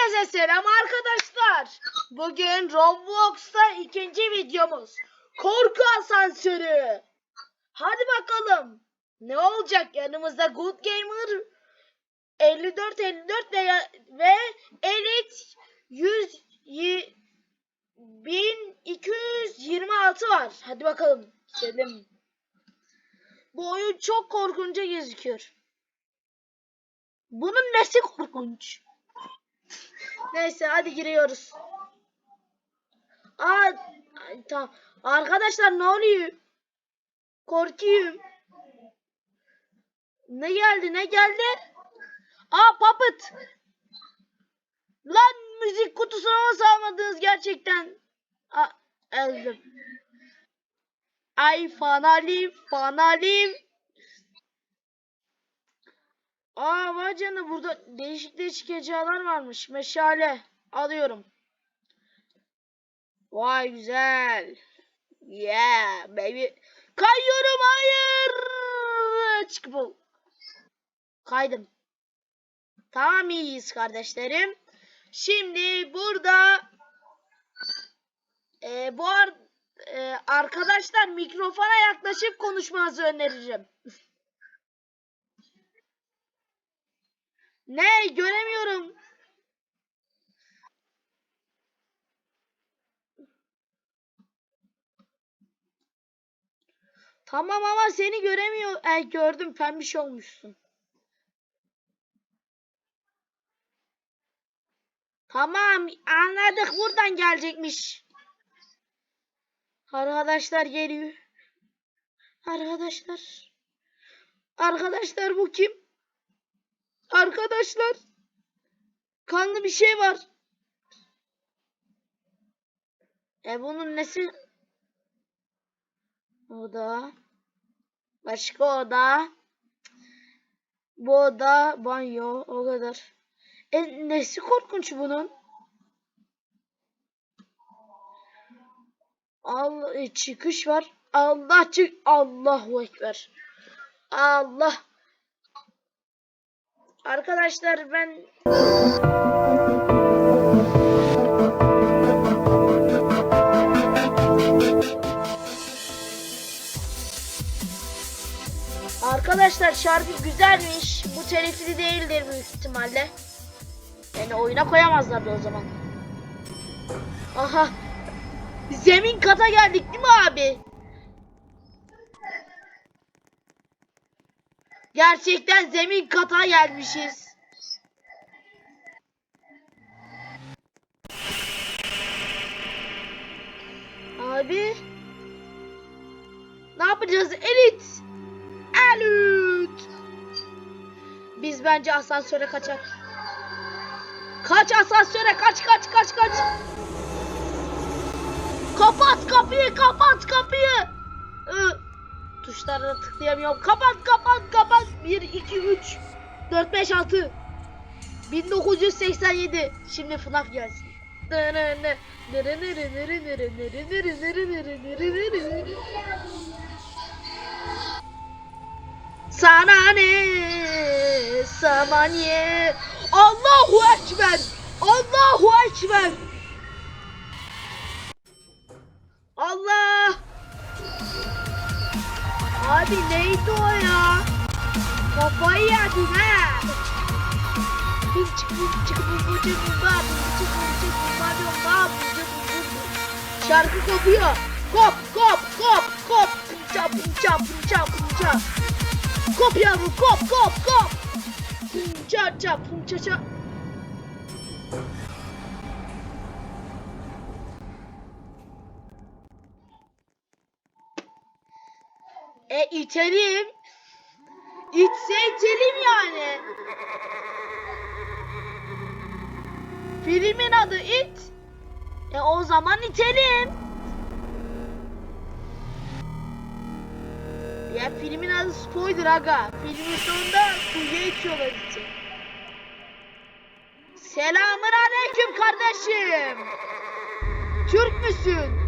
Herkese selam arkadaşlar. Bugün Roblox'ta ikinci videomuz. Korku asansörü. Hadi bakalım. Ne olacak yanımızda Good Gamer 54 54 ve, Elite 100 yi- 1226 var. Hadi bakalım. Gidelim. Bu oyun çok korkunca gözüküyor. Bunun nesi korkunç? Neyse hadi giriyoruz. Aa, tamam. Arkadaşlar ne oluyor? Korkuyorum. Ne geldi ne geldi? Aa puppet. Lan müzik kutusuna nasıl almadınız gerçekten? Aa, öldüm. Ay fanalim fanalim. Aa vay canına burada değişik değişik eşyalar varmış. Meşale alıyorum. Vay güzel. Yeah baby. Kayıyorum hayır. Çık bu. Kaydım. Tamam iyiyiz kardeşlerim. Şimdi burada e, bu ar e, arkadaşlar mikrofona yaklaşıp konuşmanızı öneririm. Ne göremiyorum. Tamam ama seni göremiyor. E, gördüm pembiş olmuşsun. Tamam anladık buradan gelecekmiş. Arkadaşlar geliyor. Arkadaşlar. Arkadaşlar bu kim? Arkadaşlar. Kanlı bir şey var. E bunun nesi? Oda. Başka oda. Bu oda banyo o kadar. E nesi korkunç bunun? Allah e, çıkış var. Allah çık Allahu ekber. Allah. Arkadaşlar ben Arkadaşlar şarkı güzelmiş. Bu telifli değildir büyük ihtimalle. Yani oyuna koyamazlardı o zaman. Aha. Zemin kata geldik değil mi abi? Gerçekten zemin kata gelmişiz. Abi. Ne yapacağız? Elit. Elit. Biz bence asansöre kaçar. Kaç asansöre kaç kaç kaç kaç. Kapat kapıyı kapat kapıyı. Iı, tuşlara tıklayamıyorum. Kapat kapat kapat. 1 2 3 4 5 6 1987. Şimdi FNAF gelsin. Sana ne samanye Allahu Ekber Allahu Ekber Allah Abi neydi o ya Kafayı yedin ha Bum çık bum çık bum bum çık bum bum çık bum çık bum ba bum ba bum çık bum bum bum. Şarkı kopuyor Kop kop kop kop Pumça pumça pumça pumça Kop yavrum kop kop kop. Pumça ça pumça ça. E itelim. İtse itelim yani. Filmin adı it. E o zaman itelim. Ya filmin adı spoiler aga. Filmin sonunda kuyuya itiyorlar için. Selamun aleyküm kardeşim. Türk müsün?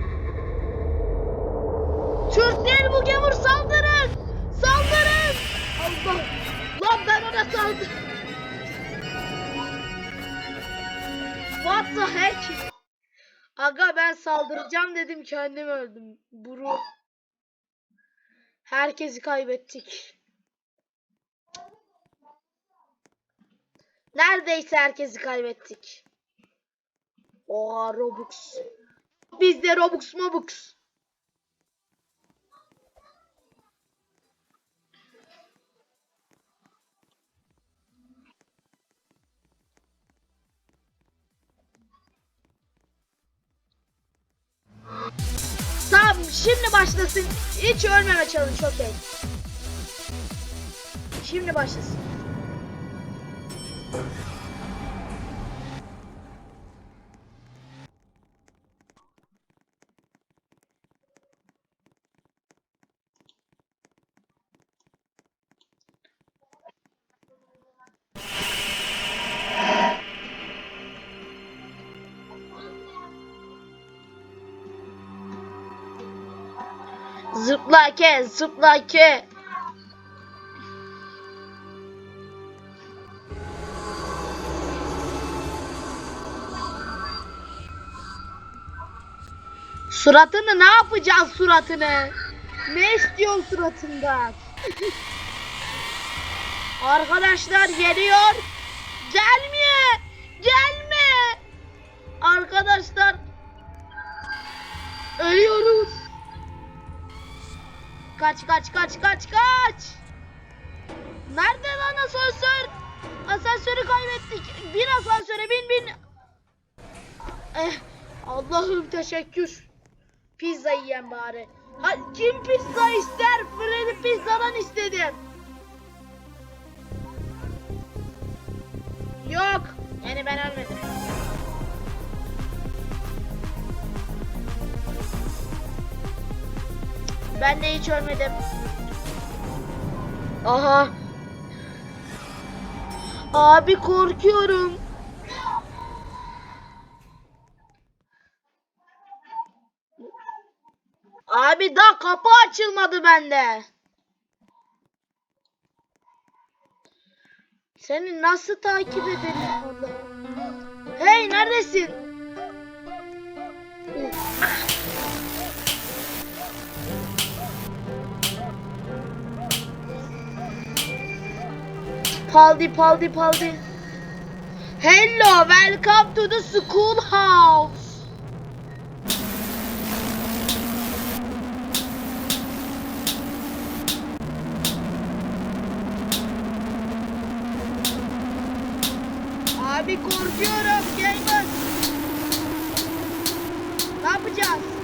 Türk değil bu gavur saldırın. Saldırın. Allah. Lan ben ona saldım. What the heck? Aga ben saldıracağım dedim kendim öldüm. Buru. Herkesi kaybettik. Neredeyse herkesi kaybettik. Oha Robux. Bizde Robux Mobux. Tamam şimdi başlasın. Hiç ölmeme challenge okey. Şimdi başlasın. Zıpla ke, zıpla ke. Suratını ne yapacağız suratını? Ne istiyorsun suratından? Arkadaşlar geliyor. Gelmiyor. Kaç kaç kaç kaç kaç. Nerede lan asansör? Asansörü kaybettik. Bin asansöre bin bin. Eh, Allah'ım teşekkür. Pizza yiyen bari. Ha, kim pizza ister? Freddy pizzadan istedim. Yok. Yani ben ölmedim. Ben de hiç ölmedim. Aha. Abi korkuyorum. Abi daha kapı açılmadı bende. Seni nasıl takip ederim Allah'ım? Hey neredesin? Paldi paldi paldi. Hello, welcome to the schoolhouse. Abi korkuyorum, gelmez. Ne yapacağız?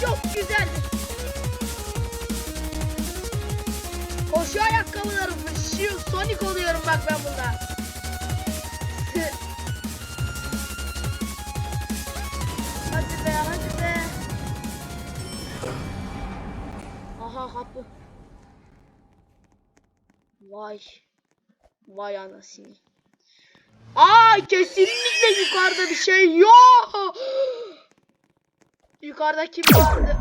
Çok güzel. Koşu ayakkabılarım fışıyor. Sonic oluyorum bak ben bunda. hadi be hadi be. Aha hapı. Vay. Vay anasını. Aa kesinlikle yukarıda bir şey yok. Yukarıda kim vardı?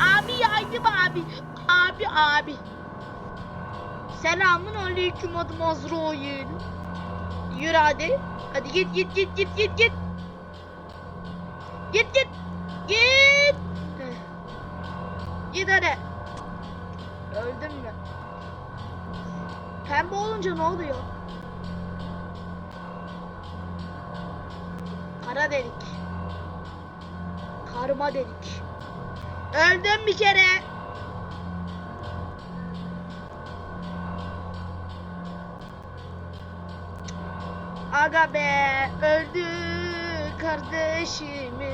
Abi yardım abi. Abi abi. Selamun aleyküm adım Azrail. Yürü hadi. Hadi git git git git git git. Git git. Git. Git hadi. Öldüm mü? Pembe olunca ne oluyor? Kara delik. Karma delik. Öldüm bir kere. Aga be öldü kardeşimiz.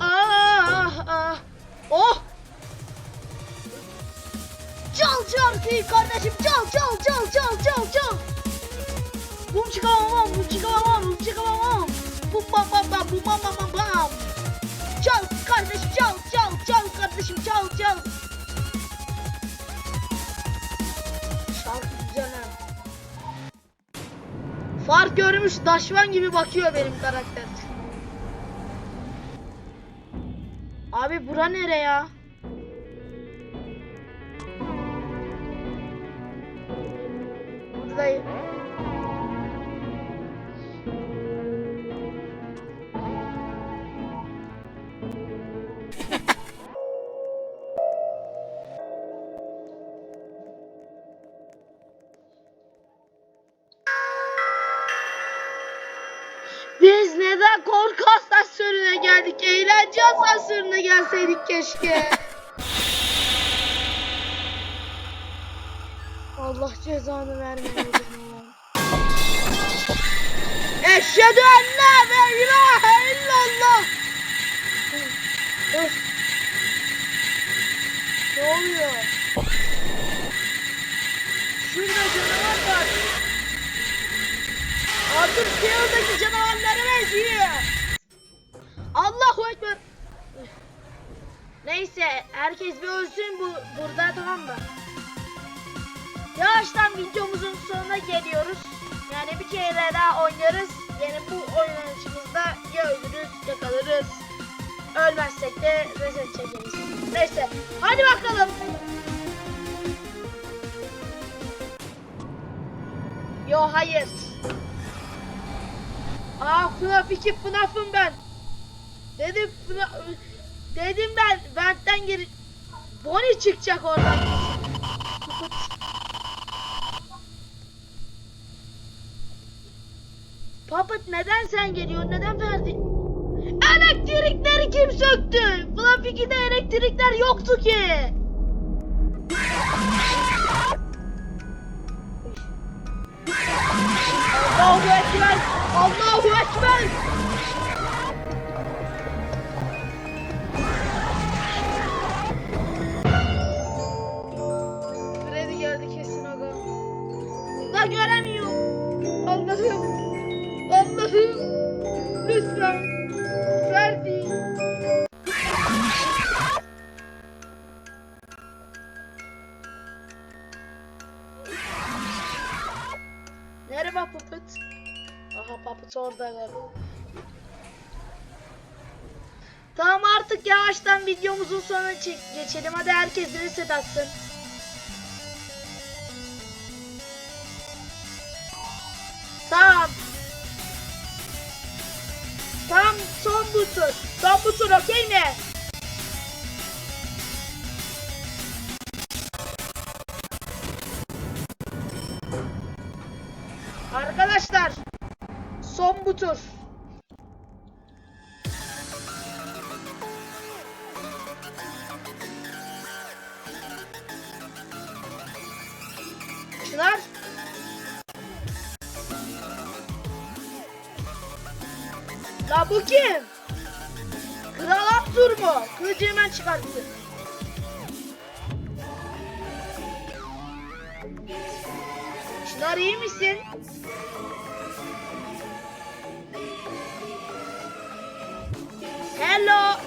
Ah ah. Oh. Çal şarkıyı kardeşim çal çal çal çal çal bum bam bam bam bam. Çal kardeş çal çal çal kardeşim çal çal. Şarkı güzel. Fark görmüş daşvan gibi bakıyor benim karakter. Abi bura nere ya? Buradayım. Gelseydik keşke. Allah cezanı vermeyeyim. Eşhedü en la ilahe illallah. Ne oluyor? Şurada canavar var. Artık Seo'daki canavarlara benziyor. Allahu Ekber. Neyse herkes bir ölsün bu burada tamam mı? Yavaştan videomuzun sonuna geliyoruz. Yani bir kere daha oynarız. Yani bu oynayışımızda ya ölürüz ya kalırız. Ölmezsek de reset çekeriz. Neyse hadi bakalım. Yo hayır. Aa FNAF 2 FNAF'ım ben. Dedim FNAF, dedim ben Vent'ten geri Bonnie çıkacak oradan. Puppet neden sen geliyorsun? Neden verdi? Elektrikleri kim söktü? FNAF 2'de elektrikler yoktu ki. Allahu Ekber! Allahu Ekber! Galiba. Tamam artık yavaştan videomuzun sonuna geçelim. Hadi herkes reset atsın. Tamam. Tamam son bu tur. Son bu tur okey mi? Arkadaşlar son bu tur. Çınar. La bu kim? Kral Abdur mu? Kılıcı hemen çıkarttı. Çınar iyi misin? Hello.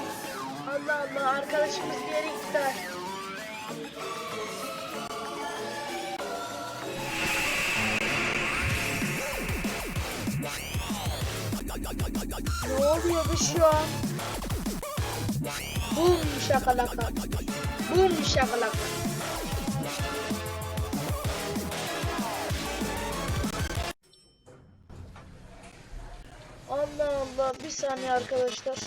Allah Allah arkadaşımız bir yere gitti. Ne oluyor bu şu an? Bum şakalaka. Bum şakalaka. Allah Allah bir saniye arkadaşlar.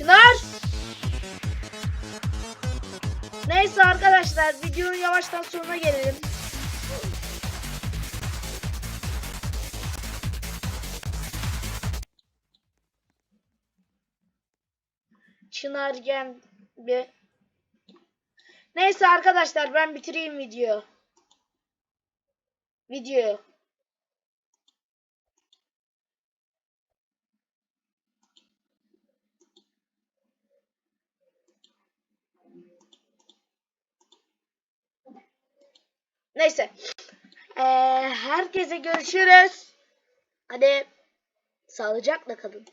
Çınar. Neyse arkadaşlar videonun yavaştan sonuna gelelim. Çınar gel bir. Neyse arkadaşlar ben bitireyim video. Videoyu. Neyse. Ee, herkese görüşürüz. Hadi sağlıcakla kalın.